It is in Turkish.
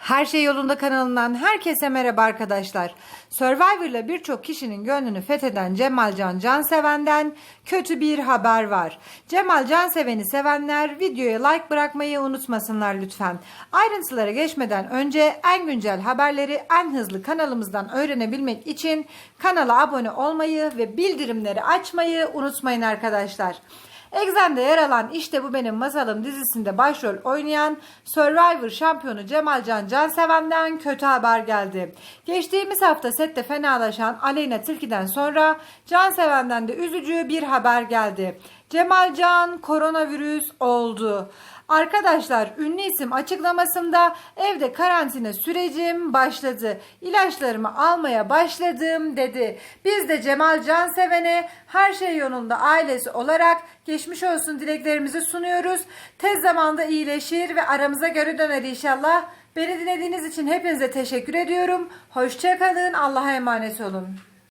Her Şey Yolunda kanalından herkese merhaba arkadaşlar. Survivor'la birçok kişinin gönlünü fetheden Cemalcan Canseven'den kötü bir haber var. Cemal Canseven'i sevenler videoya like bırakmayı unutmasınlar lütfen. Ayrıntılara geçmeden önce en güncel haberleri en hızlı kanalımızdan öğrenebilmek için kanala abone olmayı ve bildirimleri açmayı unutmayın arkadaşlar. Exxen'de yer alan İşte Bu Benim Masalım dizisinde başrol oynayan Survivor şampiyonu Cemalcan Canseven'den kötü haber geldi. Geçtiğimiz hafta sette fenalaşan Aleyna Tilki'den sonra Canseven'den de üzücü bir haber geldi. Cemalcan koronavirüs oldu. Arkadaşlar ünlü isim açıklamasında evde karantina sürecim başladı. İlaçlarımı almaya başladım dedi. Biz de Cemal Canseven'e her şey yolunda ailesi olarak geçmiş olsun dileklerimizi sunuyoruz. Tez zamanda iyileşir ve aramıza geri döner inşallah. Beni dinlediğiniz için hepinize teşekkür ediyorum. Hoşçakalın. Allah'a emanet olun.